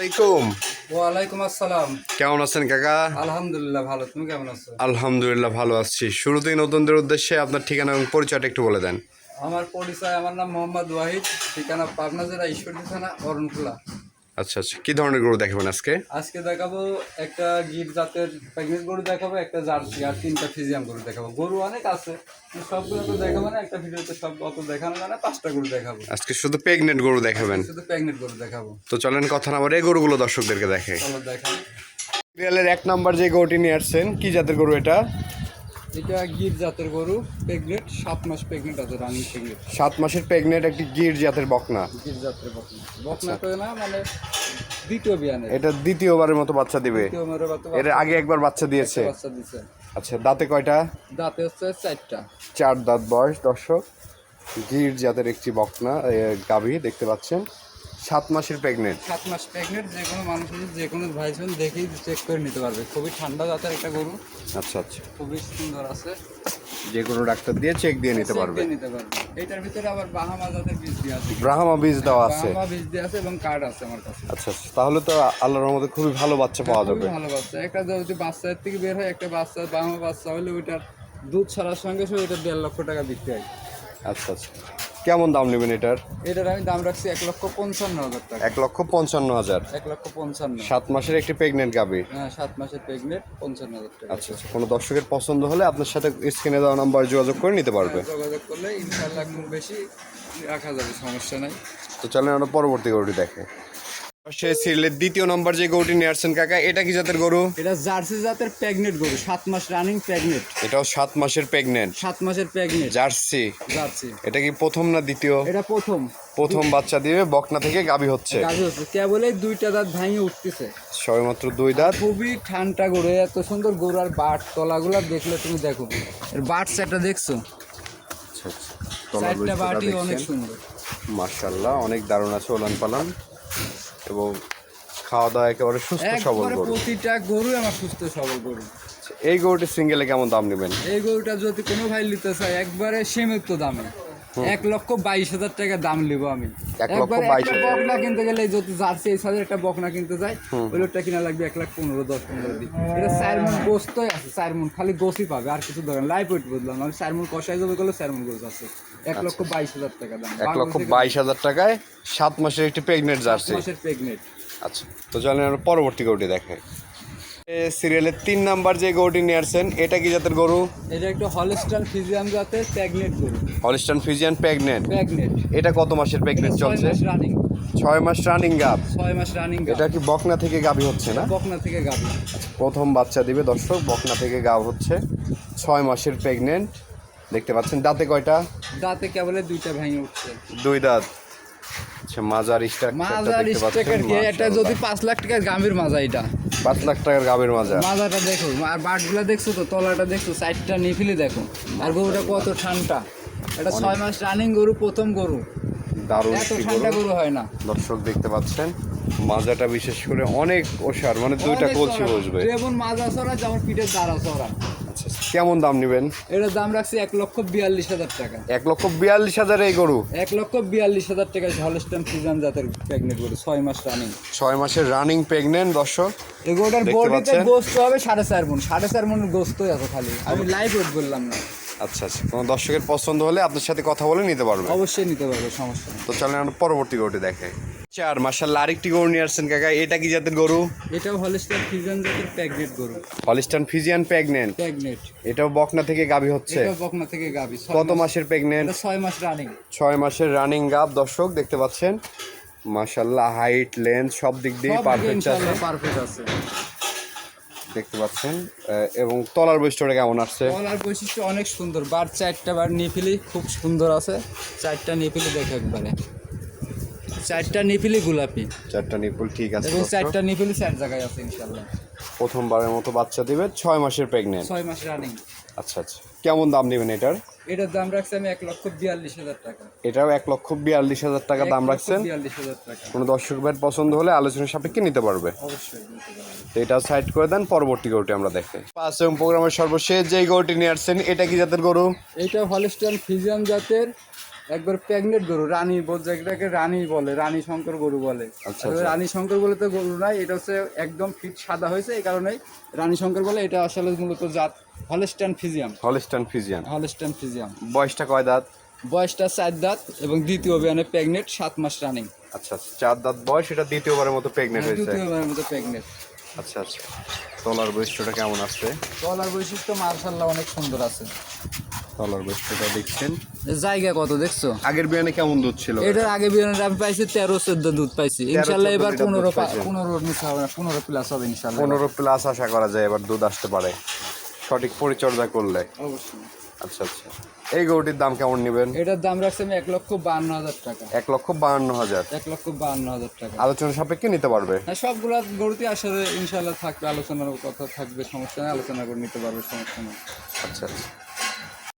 আলাইকুম। ওয়ালাইকুম আসসালাম। কেমন আছেন কাকা? আলহামদুলিল্লাহ ভালো তুমি কেমন আছো? আলহামদুলিল্লাহ ভালো আছি। শুরুতেই নতুনদের উদ্দেশ্যে আপনার ঠিকানা এবং পরিচয়টা একটু বলে দেন। আমার পরিচয় আমার নাম মোহাম্মদ ওয়াহিদ ঠিকানা পাবনা জেলা ঈশ্বরদী থানা অরণখোলা আচ্ছা আচ্ছা কি ধরনের গরু দেখাবেন আজকে? আজকে দেখাবো একটা গির জাতের প্রেগনেন্ট গরু দেখাবো একটা জার্সি আর তিনটা ফিজিয়াম গরু দেখাবো। গরু অনেক আছে সবগুলো তো দেখাবো না একটা ভিডিওতে সব অত দেখানো না পাঁচটা গরু দেখাবো। আজকে শুধু প্রেগনেন্ট গরু দেখাবেন। শুধু প্রেগনেন্ট গরু দেখাবো। তো চলেন কথা না বলে এই গরুগুলো দর্শকদেরকে দেখে চলো দেখাবো সিরিয়ালের এক নাম্বার যে গরুটি নিয়ে আসছেন কি জাতের গরু এটা? এটা গির জাতের গরু প্রেগনেন্ট সাত মাস প্রেগনেন্ট আছে রানিং প্রেগনেন্ট সাত মাসের প্রেগনেন্ট একটি গির জাতের বকনা। গির জাতের বকনা। বকনা তো না মানে দ্বিতীয় বিয়ানে এটা দ্বিতীয়বারের মতো বাচ্চা দিবে। এর আগে একবার বাচ্চা দিয়েছে। বাচ্চা দিছে আচ্ছা দাঁতে কয়টা? দাঁতে হচ্ছে চারটা। চার দাঁত বয়স দর্শক। গির জাতের একটি বকনা গাভী দেখতে পাচ্ছেন। সাত মাসের প্রেগনেন্ট সাত মাস প্রেগনেন্ট যে কোনো মানুষ যে কোনো ভাইজন দেখেই চেক করে নিতে পারবে। খুবই ঠান্ডা জাতের একটা গরু। আচ্ছা আচ্ছা। খুবই সুন্দর আছে। যে কোনো ডাক্তার দিয়ে চেক দিয়ে নিতে পারবে। নিতে পারবে। এটার ভিতরে আবার বাহামা জাতের বীজ দিয়ে আছে। ব্রাহ্মা বীজ দেওয়া আছে। বাহামা বীজ দিয়ে আছে এবং কার্ড আছে আমার কাছে। আচ্ছা আচ্ছা। তাহলে তো আল্লাহর রহমতে খুবই ভালো বাচ্চা পাওয়া যাবে। ভালো বাচ্চা। একটা যদি বাচ্চার থেকে বের হয় একটা বাচ্চা বাহামা বাচ্চা হলে ওইটার দুধ ছাড়ার সঙ্গে সঙ্গে এটা দেড় লক্ষ টাকা বিক্রি হয়। আচ্ছা আচ্ছা। কেমন দাম নেবেন এটার? এটার আমি দাম রাখছি এক লক্ষ পঞ্চান্ন হাজার টাকা। এক লক্ষ পঞ্চান্ন হাজার। এক লক্ষ পঞ্চান্ন। সাত মাসের একটি প্রেগনেন্ট গাভী হ্যাঁ সাত মাসের প্রেগনেন্ট পঞ্চান্ন হাজার টাকা। আচ্ছা আচ্ছা কোনো দর্শকের পছন্দ হলে আপনার সাথে স্ক্রিনে দেওয়া নাম্বার যোগাযোগ করে নিতে পারবে। যোগাযোগ করলে ইনশাল্লাহ খুব বেশি রাখা যাবে সমস্যা নাই। তো চলেন আমরা পরবর্তী গরুটি দেখে। সে সিরিয়ালের দ্বিতীয় নম্বর যে গরুটি নিয়ে আসছেন কাকা এটা কি জাতের গরু? এটা জার্সি জাতের প্রেগনেন্ট গরু সাত মাস রানিং প্রেগনেন্ট এটাও সাত মাসের প্রেগনেন্ট সাত মাসের প্রেগনেন্ট জার্সি। জার্সি। এটা কি প্রথম না দ্বিতীয়? এটা প্রথম। প্রথম বাচ্চা দিবে বকনা থেকে গাভী হচ্ছে। কাজে হচ্ছে। দুইটা দাঁত ভাঙে উঠতেছে। সবেমাত্র দুই দাঁত। খুবই ঠান্ডা গরু এত সুন্দর গরু আর বাট তলাগুলো দেখলে তুমি দেখো। এর বাট সেটটা দেখছ? আচ্ছা আচ্ছা। বাটি অনেক সুন্দর। মার্শাল্লাহ অনেক দারুণ আছে ওলান পালান। এবং খাওয়া দাওয়া একেবারে সুস্থ সবল গরু। প্রতিটা গরু আমার সুস্থ সবল গরু। এই গরুটি সিঙ্গেলে কেমন দাম নেবেন? এই গরুটা যদি কোনো ভাই নিতে চায় একবারে সীমিত দামে। এক লক্ষ বাইশ হাজার টাকা দাম নিব আমি। এক লক্ষ বাইশ হাজার। বকনা কিনতে গেলে যদি জার্সি এই সাইজের একটা বকনা কিনতে যায় ওই লোকটা কিনা লাগবে এক লাখ পনেরো দশ পনেরো দিন। এটা চার মন গোস্তই আছে চার মন খালি গোসই পাবে আর কিছু দরকার লাইফ ওয়েট বদলাম আমি চার মন কষাই যাবে গেলে চার মন গোস আছে। এক লক্ষ বাইশ হাজার টাকা দাম। এক লক্ষ বাইশ হাজার টাকায় সাত মাসের একটি প্রেগনেন্ট জার্সি। মাসের প্রেগনেন্ট আচ্ছা তো চলেন আমরা পরবর্তী গরুটি দেখে সিরিয়ালের তিন নাম্বার যে গরুটি নিয়ে আসছেন এটা কি জাতের গরু? এটা একটা হলস্টান ফিজিয়াম জাতের প্রেগনেন্ট গরু। হলিস্টান ফিজিয়ান প্রেগনেন্ট প্রেগনেন্ট এটা কত মাসের প্রেগনেন্ট ছয় চলছে? রানিং ছয় মাস রানিং গাব ছয় মাস রানিং এটা কি বকনা থেকে গাভী হচ্ছে না? বকনা থেকে গাবি প্রথম বাচ্চা দিবে দর্শক বকনা থেকে গাব হচ্ছে। ছয় মাসের প্রেগনেন্ট দেখতে পাচ্ছেন দাঁতে কয়টা? দাঁতে কেবলে দুইটা ভেঙে উঠছে। দুই দাঁত। আচ্ছা মাজার স্ট্রাকচারটা মাজার কি এটা যদি পাঁচ লাখ টাকার গামের মাজা এটা। পাঁচ লাখ টাকার গাবের মাজার মাজাটা দেখো আর বাটগুলা দেখছ তো তলাটা দেখছ সাইডটা নিফিলে দেখো। আর গরুটা কত ঠান্ডা। এটা ছয় মাস রানিং গরু প্রথম গরু। দারুণ এত ঠান্ডা গরু। হয় না। দর্শক দেখতে পাচ্ছেন মাজাটা বিশেষ করে অনেক ওষার মানে দুইটা কলসি বসবে। যেমন মাজা সরা যেমন পিঠের দাঁড়া চড়া। আচ্ছা কেমন দাম নেবেন? এটার দাম রাখছি এক লক্ষ বিয়াল্লিশ হাজার টাকা। এক লক্ষ বিয়াল্লিশ হাজার এই গরু? এক লক্ষ বিয়াল্লিশ হাজার টাকা হলস্টান ফিজান জাতের প্রেগনেন্ট গরু ছয় মাস রানিং ছয় মাসের রানিং প্রেগনেন্ট দর্শক এই গরুটার বডিতে গোস্ত হবে সাড়ে চার মন সাড়ে চার মনের গোস্তই আছে খালি। আমি লাইভ ওয়েট বললাম না। আচ্ছা আচ্ছা। কোনো দর্শকের পছন্দ হলে আপনার সাথে কথা বলে নিতে পারবে। অবশ্যই নিতে পারবে সমস্যা তো চলেন আমরা পরবর্তী গরুটি দেখে চার মাসাল্লাহ আরেকটি গরু নিয়ে আসছেন কাকা এটা কি জাতের গরু? এটাও হলস্টার ফিজিয়ান জাতের প্রেগনেন্ট গরু। হলিস্টান ফিজিয়ান প্রেগনেন্ট প্রেগনেন্ট এটাও বকনা থেকে গাভী হচ্ছে? এটা বকনা থেকে গাবি কত মাসের প্রেগনেন্ট ছয় মাস রানিং ছয় মাসের রানিং গাব দর্শক দেখতে পাচ্ছেন? মাসাল্লাহ হাইট লেন্থ সব দিক দিয়ে পারফেক্ট আছে। পারফেক্ট আছে। দেখতে পাচ্ছেন এবং তলার বৈশিষ্ট্যটা কেমন আসছে? কলার বৈশিষ্ট্য অনেক সুন্দর বার চারটা বার নিপিলি খুব সুন্দর আছে। চারটা নিপিলি দেখে একবারে। চারটা নিপিলি গোলাপি। চারটা নিপুল ঠিক আছে এবং চারটা নিপিলি চার জায়গায় আছে ইনশাল্লাহ প্রথমবারের মতো বাচ্চা দিবে ছয় মাসের প্রেগনেন্ট ছয় মাস রানিং আচ্ছা আচ্ছা। কেমন দাম নেবেন এটার? এটার দাম রাখছি আমি এক লক্ষ বিয়াল্লিশ হাজার টাকা। এটাও এক লক্ষ বিয়াল্লিশ হাজার টাকা দাম রাখছেন। বিয়াল্লিশ হাজার টাকা। কোনো দর্শক ভাইয়ের পছন্দ হলে আলোচনার সাপেক্ষে নিতে পারবে। অবশ্যই তো এটা সাইড করে দেন পরবর্তী গরুটি আমরা দেখে পাঁচ এবং প্রোগ্রামের সর্বশেষ যেই গরুটি নিয়ে আসছেন এটা কি জাতের গরু? এটা হলস্টাইন ফিজিয়ান জাতের একবার প্রেগনেন্ট গরু রানী এটাকে রানী বলে রানী শঙ্কর গরু বলে। আচ্ছা, আচ্ছা। রানী শঙ্কর বলে তো গরু নাই এটা হচ্ছে একদম ফিট সাদা হয়েছে এই কারণেই রানী শঙ্কর বলে এটা আসলে মূলত জাত হলস্টান ফিজিয়াম। হলিস্টান ফিজিয়াম। Holstein Friesian. বয়সটা কয় দাঁত? বয়সটা চার দাঁত এবং দ্বিতীয় অভিযানে প্রেগনেন্ট সাত মাস রানিং। আচ্ছা আচ্ছা চার দাঁত বয়স এটা দ্বিতীয়বারের মতো প্রেগনেন্ট হয়েছে। দ্বিতীয় অভিযানের মতো প্রেগনেন্ট। আচ্ছা আচ্ছা। তলার বৈশিষ্ট্যটা কেমন আসছে তলার বৈশিষ্ট্য মার্শাল্লাহ অনেক সুন্দর আছে। তলার বৈশিষ্ট্যটা দেখছেন? জায়গা কত দেখছ? আগের বিয়ানে কেমন দুধ ছিল? এটার আগে বিয়ানের আমি পাইছি তেরো চোদ্দ দুধ পাইছি। ইনশাল্লাহ এবার পনেরো পনেরো নিচে হবে না পনেরো প্লাস হবে ইনশাল্লাহ। পনেরো প্লাস আশা করা যায় এবার দুধ আসতে পারে। সঠিক পরিচর্যা করলে। অবশ্যই। আচ্ছা আচ্ছা। এই গরুটির দাম কেমন নেবেন? এটার দাম রাখছে আমি এক লক্ষ বান্ন হাজার টাকা। এক লক্ষ বাহান্ন হাজার। এক লক্ষ বান্ন হাজার টাকা। আলোচনা সাপেক্ষে নিতে পারবে? হ্যাঁ সবগুলা গরুতে আসলে ইনশাল্লাহ থাকবে আলোচনার কথা থাকবে সমস্যা নেই আলোচনা করে নিতে পারবে সমস্যা নেই। আচ্ছা আচ্ছা।